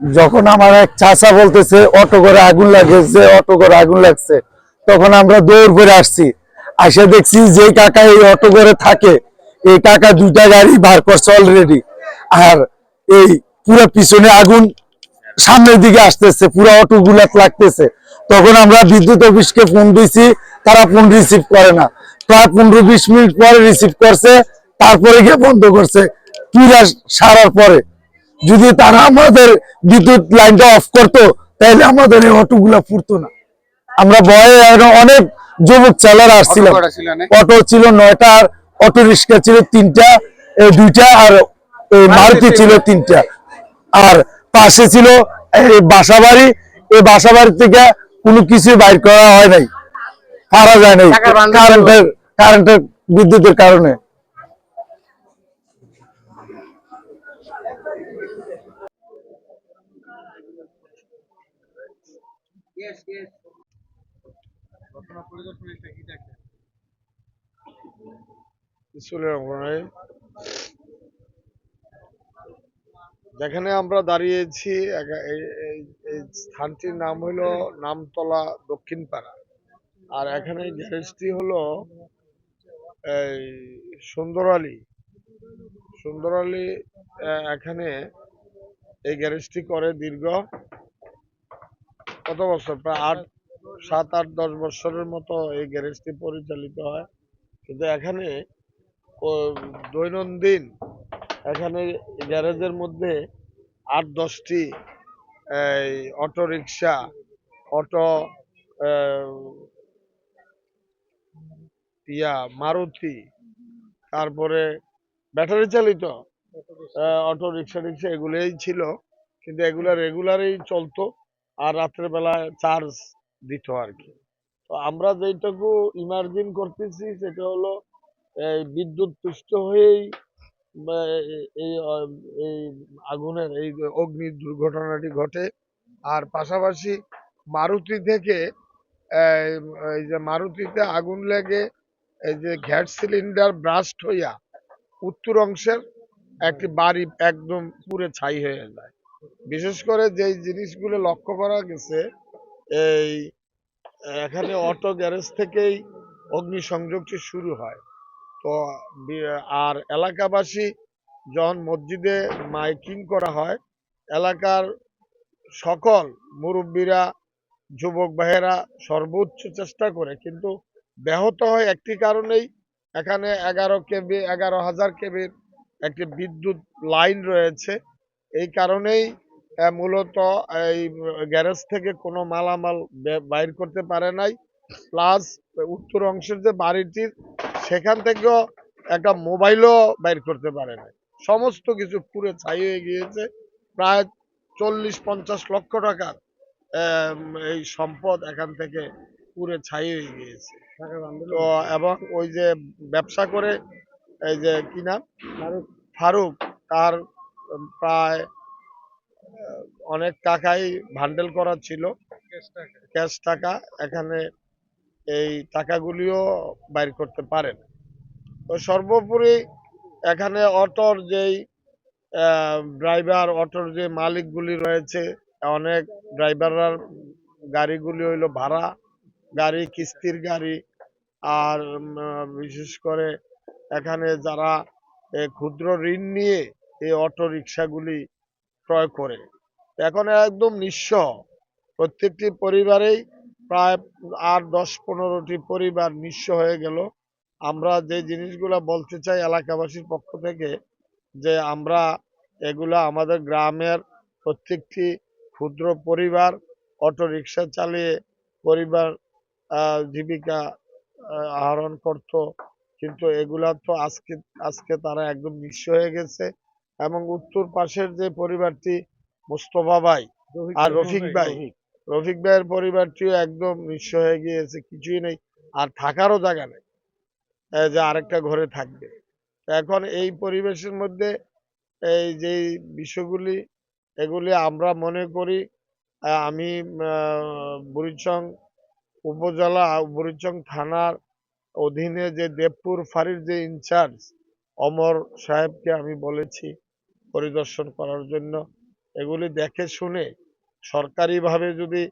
যখন আমার এক চাচা বলতেছে, অটো করে আগুন লাগছে, অটো করে আগুন লাগছে। তখন আমরা দৌড় করে আসছি। আসে দেখছি যে কাকা এই অটো করে থাকে, এই কাকা দুইটা গাড়ি বার করছে অলরেডি আর এই পুরো পিছনে আগুন সামনের দিকে আসতেছে, পুরো অটো গুলাত লাগতেছে। তখন আমরা বিদ্যুৎ অফিসকে ফোন দিয়েছি তারা ফোন রিসিভ করে না। প্রায় পনেরো বিশ মিনিট পরে রিসিভ করছে, তারপরে গিয়ে বন্ধ করছে। পুরা সারার পরে। যদি তারা আমাদের বিদ্যুৎ লাইনটা অফ করতো তাহলে আমাদের এই অটোগুলা ফুরতো না। আমরা ভয়ে অনেক যুবক চালার আসছিলাম? অটো ছিল নয়টা আর অটো রিক্সা ছিল তিনটা দুইটা আর মারুতি ছিল তিনটা। আর পাশে ছিল এই বাসা বাড়ি এই বাসা বাড়ি থেকে কোনো কিছু বাইর করা হয় নাই। পারা যায় নাই। কারেন্টের কারেন্টের বিদ্যুতের কারণে। যেখানে আমরা দাঁড়িয়েছি এই- স্থানটির নাম হলো নামতলা দক্ষিণ পাড়া আর এখানে গ্যারেজটি হলো এই সুন্দরালি। সুন্দরালি আহ, এখানে এই গ্যারেজটি করে দীর্ঘ কত বছর? প্রায় আট সাত আট দশ বছরের মতো এই গ্যারেজটি পরিচালিত হয়। কিন্তু এখানে দৈনন্দিন এখানে গ্যারেজের মধ্যে আট দশটি এই অটো রিক্সা অটো ইয়া মারুতি তারপরে ব্যাটারি চালিত অটো রিক্সা রিক্সা এগুলোই ছিল, কিন্তু এগুলা রেগুলারই চলতো আর রাত্রের বেলায় চার্জ দিত আর কি। তো আমরা যেটুকু ইমার্জিন করতেছি সেটা হলো বিদ্যুৎ পুষ্ট হয়েই এই এই আগুনের, এই অগ্নি দুর্ঘটনাটি ঘটে। আর পাশাপাশি মারুতি থেকে, এই যে মারুতিতে আগুন লেগে, এই যে গ্যাস সিলিন্ডার ব্রাস্ট হইয়া উত্তর অংশের একটি বাড়ি একদম পুরে ছাই হয়ে যায়। বিশেষ করে যেই জিনিসগুলো লক্ষ্য করা গেছে, এই, এখানে অটো গ্যারেজ থেকেই অগ্নিসংযোগটি শুরু হয়। তো আর এলাকাবাসী যখন মসজিদে মাইকিং করা হয়, এলাকার সকল মুরব্বীরা, যুবক ভাইয়েরা সর্বোচ্চ চেষ্টা করে, কিন্তু ব্যাহত হয় একটি কারণেই এখানে এগারো কেবি, এগারো হাজার কেবির একটি বিদ্যুৎ লাইন রয়েছে। এই কারণেই মূলত এই গ্যারেজ থেকে কোনো মালামাল বাইর করতে পারে নাই। প্লাস উত্তর অংশের যে বাড়িটির সেখান থেকেও একটা মোবাইলও বাইর করতে পারে নাই। সমস্ত কিছু পুরো ছাই হয়ে গিয়েছে। প্রায় চল্লিশ, পঞ্চাশ লক্ষ টাকার এই সম্পদ এখান থেকে পুরো ছাই হয়ে গিয়েছে। তো এবং ওই যে ব্যবসা করে এই যে কি নাম? ফারুক। তার প্রায় অনেক টাকাই ভান্ডেল করা ছিল। ক্যাশ টাকা। এখানে এই টাকাগুলিও বাইর করতে পারেন। তো সর্বোপরি এখানে অটোর যেই ড্রাইভার অটোর যে মালিকগুলি রয়েছে অনেক ড্রাইভাররা গাড়িগুলি হইল ভাড়া গাড়ি, কিস্তির গাড়ি আর বিশেষ করে এখানে যারা ক্ষুদ্র ঋণ নিয়ে এই অটো রিক্সাগুলি ক্রয় করে। এখন একদম নিঃস্ব। প্রত্যেকটি পরিবারেই প্রায় আট, দশ, পনেরোটি পরিবার নিঃস্ব হয়ে গেল। আমরা যে জিনিসগুলা বলতে চাই এলাকাবাসীর পক্ষ থেকে, যে আমরা এগুলা আমাদের গ্রামের প্রত্যেকটি ক্ষুদ্র পরিবার অটো রিক্সা চালিয়ে পরিবার জীবিকা আহরণ করত। কিন্তু এগুলা তো আজকে আজকে তারা একদম নিঃস্ব হয়ে গেছে। এবং উত্তর পাশের যে পরিবারটি মুস্তফা ভাই আর রফিক ভাই রফিক। ভাইয়ের পরিবারটিও একদম নিঃস্ব হয়ে গিয়েছে কিছুই নেই। আর থাকারও জায়গা নেই। যে আরেকটা ঘরে থাকবে। এখন এই পরিবেশের মধ্যে এই যে বিষয়গুলি এগুলি আমরা মনে করি আমি আহ, বুড়িচং উপজেলা বুড়িচং থানার অধীনে যে দেবপুর ফাঁড়ির যে ইনচার্জ অমর সাহেবকে আমি বলেছি পরিদর্শন করার জন্য, এগুলি দেখে শুনে সরকারিভাবে যদি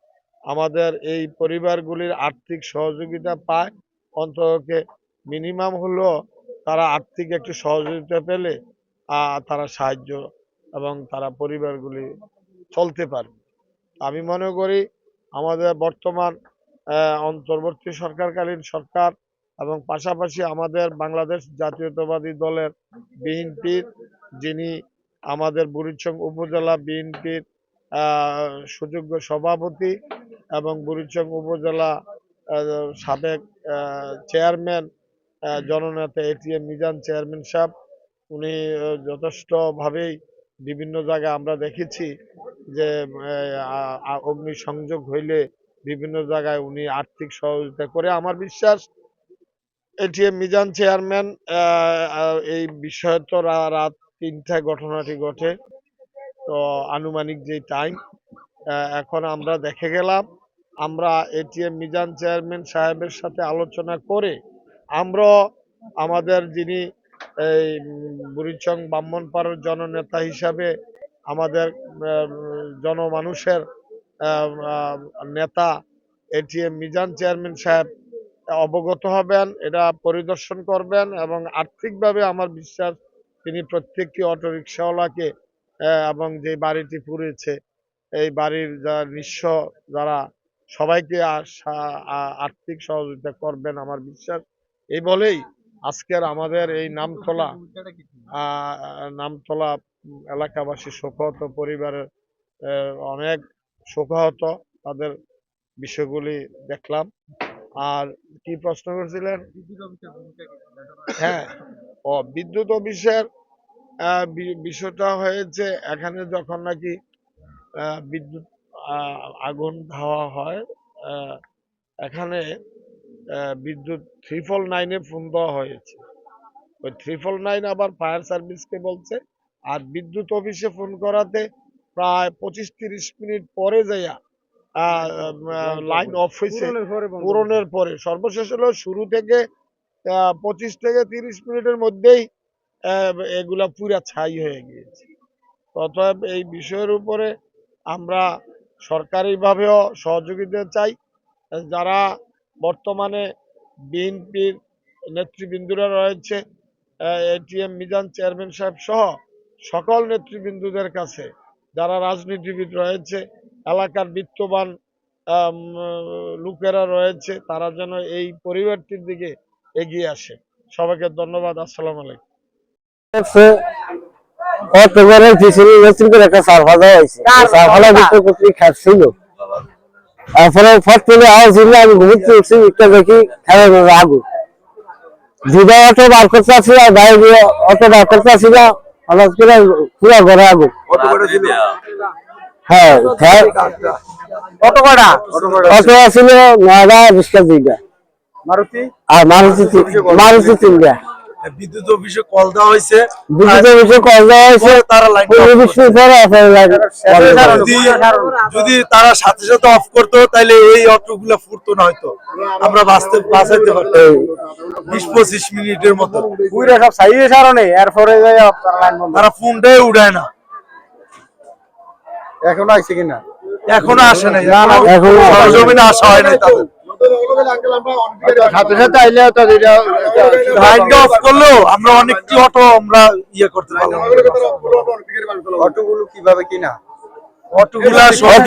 আমাদের এই পরিবারগুলির আর্থিক সহযোগিতা পায়, অন্ততকে মিনিমাম হলেও তারা আর্থিক একটু সহযোগিতা পেলে তারা সাহায্য এবং তারা পরিবারগুলি চলতে পারবে। আমি মনে করি আমাদের বর্তমান অন্তর্বর্তী সরকারকালীন সরকার এবং পাশাপাশি আমাদের বাংলাদেশ জাতীয়তাবাদী দলের বিএনপির যিনি আমাদের বুড়িচং উপজেলা বিএনপির সুযোগ্য সভাপতি এবং বুড়িচং উপজেলা সাবেক চেয়ারম্যান জননেতা এটিএম মিজান চেয়ারম্যান সাহেব। উনি যথেষ্টভাবেই বিভিন্ন জায়গায় আমরা দেখেছি যে আহ, আ- অগ্নিসংযোগ হইলে বিভিন্ন জায়গায় উনি আর্থিক সহযোগিতা করে আমার বিশ্বাস এটিএম মিজান চেয়ারম্যান এই বিষয়ে তো রাত তিনটায় ঘটনাটি ঘটে। তো আনুমানিক যে টাইম এখন আমরা দেখে গেলাম, আমরা এটিএম মিজান চেয়ারম্যান সাহেবের সাথে আলোচনা করে আমরা আমাদের যিনি এই বুড়িচং ব্রাহ্মণপাড়ার জননেতা হিসাবে আমাদের জনমানুষের নেতা এটিএম মিজান চেয়ারম্যান সাহেব অবগত হবেন এটা পরিদর্শন করবেন এবং আর্থিকভাবে আমার বিশ্বাস তিনি প্রত্যেকটি অটো রিক্সাওয়ালাকে আহ, এবং যে বাড়িটি পুড়েছে এই বাড়ির যারা নিঃস্ব যারা সবাইকে আর্থিক সহযোগিতা করবেন আমার বিশ্বাস। এই বলেই আজকের আমাদের এই নামতলা নামতলা এলাকাবাসী শোকহত পরিবারের অনেক শোকহত তাদের বিষয়গুলি দেখলাম। আর কি প্রশ্ন করেছিলেন? হ্যাঁ ও বিদ্যুৎ অফিসের বিষয়টা হয়েছে এখানে যখন নাকি বিদ্যুৎ আগুন ধাওয়া হয় এখানে বিদ্যুৎ ট্রিপল নাইনে ফোন দেওয়া হয়েছে। ওই ট্রিপল নাইন আবার ফায়ার সার্ভিসকে বলছে, আর বিদ্যুৎ অফিসে ফোন করাতে প্রায় পঁচিশ তিরিশ মিনিট পরে যাইয়া লাইন অফ হয়েছে পূরণের পরে সর্বশেষ হলো শুরু থেকে পঁচিশ থেকে তিরিশ মিনিটের মধ্যেই এগুলা পুরা ছাই হয়ে গিয়েছে। অতএব এই বিষয়ের উপরে আমরা সরকারিভাবেও সহযোগিতা চাই। যারা বর্তমানে বিএনপির নেতৃবৃন্দরা রয়েছে এটিএম মিজান চেয়ারম্যান সাহেব সহ সকল নেতৃবৃন্দদের কাছে যারা রাজনীতিবিদ রয়েছে এলাকার বিত্তবান লোকেরা রয়েছে তারা যেন এই পরিবারটির দিকে এগিয়ে আসে। সবাইকে ধন্যবাদ আসসালাম আলাইকুম। পিছনে একটা হয়েছে। ভিতরে খাচ্ছিল। তারপরে ফট আমি ঘুমতে উঠছি একটা দেখি খেলা আগুন। দুটা অটো বার করতে আসি বাইরে অটো বার করতে আসি না হঠাৎ করে পুরো ঘরে আগুন। হ্যাঁ অটো কটা অটো আসছিল নয়টা রিক্সা দুইটা। মারুতি? আর মারুতি তিন- মারুতি তিনটা। বিদ্যুৎ অফিসে কল দেওয়া হয়েছে। বিদ্যুতের বিষয়ে কল দেওয়া হয়েছে। তারা লাইন। যদি যদি তারা সাথে সাথে অফ করতো তাহলে এই অটোগুলো ফুটতো না হয়তো। আমরা বাঁচতে বাঁচাইতে পারতাম। বিশ পঁচিশ মিনিটের মতো। পুরো সব সাইয়ে সারনে এরপরে যাই আপনার লাইন বন্ধ। তারা ফোনটাই উঠায় না। এখন আইছে কিনা? এখনও আসে নাই। এখনও। সরজমিনে আসা হয় নাই তাদের। সাথে সাথে আইলে তো অফ করলেও আমরা অনেকটি অটো আমরা ইয়ে করতে পারলাম অটোগুলো কীভাবে কিনা অটোগুলা সব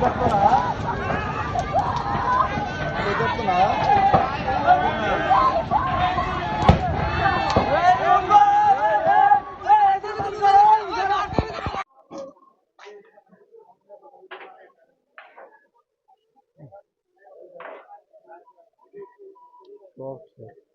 잡거나 이렇게 잡거나 Okay.